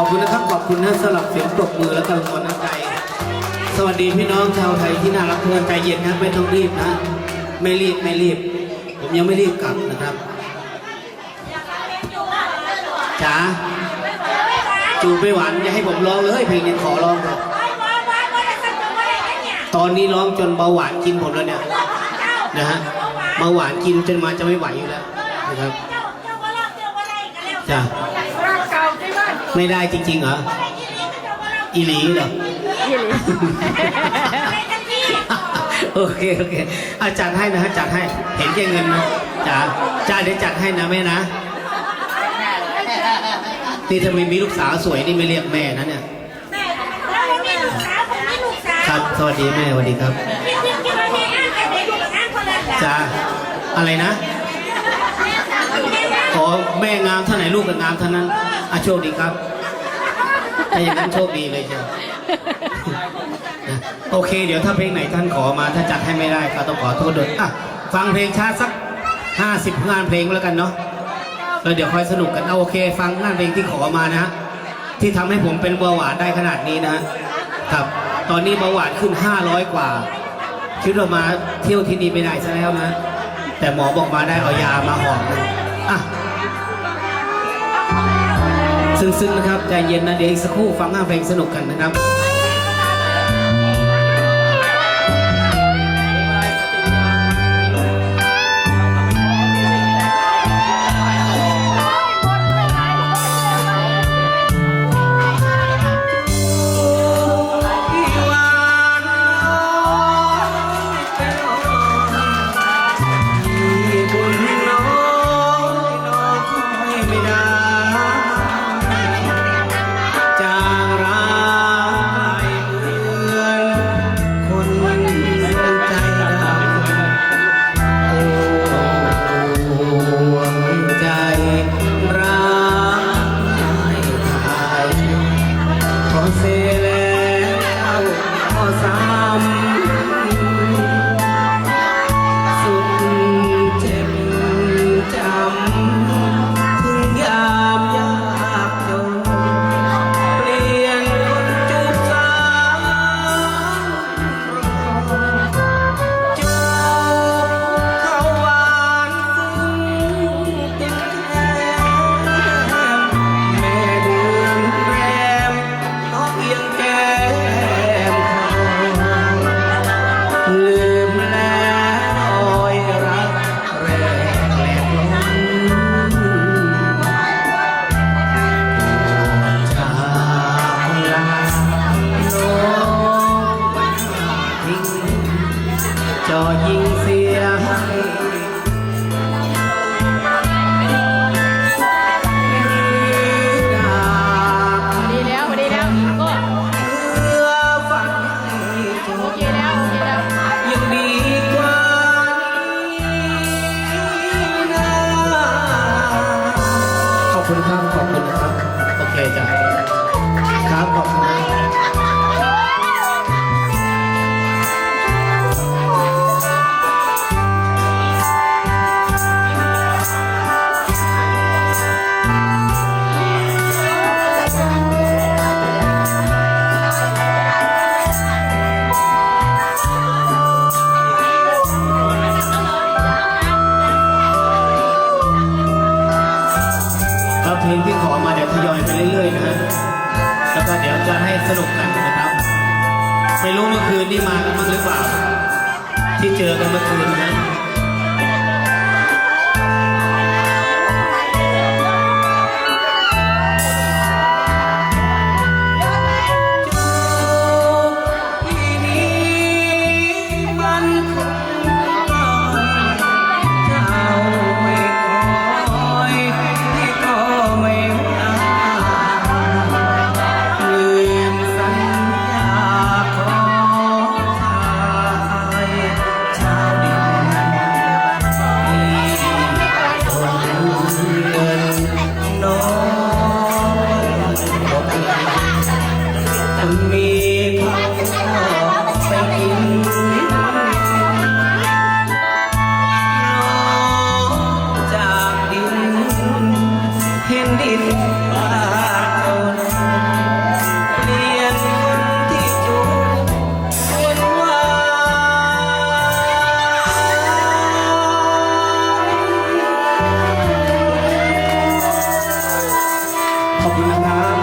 ขอบคุณนะครับขอบคุณนะสำหรับเสียงปรบมือและกำลังน้ำใจ สวัสดีพี่น้องชาวไทยที่น่ารักทุกคนใจเย็นนะไม่ต้องรีบนะ ไม่รีบไม่รีบ ผมยังไม่รีบกลับนะครับจ๋าจูไม่หวานอย่าให้ผมร้องเลยเพลงนี้ขอร้องเถอะตอนนี้ร้องจนเบาหวานกินผมแล้วเนี่ยนะฮะเบาหวานกินจนมาจะไม่ไหวอยู่แล้วนะครับจ้า ไม่ได้จริงๆเหรออีหลีเหรอโอเคโอเคอาจัดให้นะฮะจัดให้เห็นแก่เงินนะจ๋าจ้าเดี๋ยวจัดให้นะแม่นะนี่ถ้าไม่มีลูกสาวสวยนี่ไม่เรียกแม่นะเนี่ยครับสวัสดีแม่สวัสดีครับจ้าอะไรนะ ขอแม่งามท่านไหนลูกก็งามเท่านั้นอะโชคดีครับถ้าอย่างนั้นโชคดีเลยเชียวโอเค เดี๋ยวถ้าเพลงไหนท่านขอมาถ้าจัดให้ไม่ได้ก็ต้องขอโทษด้วยอะฟังเพลงช้าสัก50งานเพลงแล้วกันเนาะแล้วเดี๋ยวค่อยสนุกกันเอาโอเค ฟังงานเพลงที่ขอมานะฮะที่ทำให้ผมเป็นเบาหวานได้ขนาดนี้นะฮะครับ ตอนนี้เบาหวานขึ้น500กว่าคิดว่ามาเที่ยวที่นี่ไม่ได้ซะแล้วนะ แต่หมอบอกมาได้เอายามาหอมหนึ่งอะซึ้งๆนะครับใจเย็นนะเดี๋ยวอีกสักครู่ฟังงานเพลงสนุกกันนะครับ นนี่มากันบ้างหรือเปล่า ที่เจอกันเมื่อคืนนะ อบคุณนะครั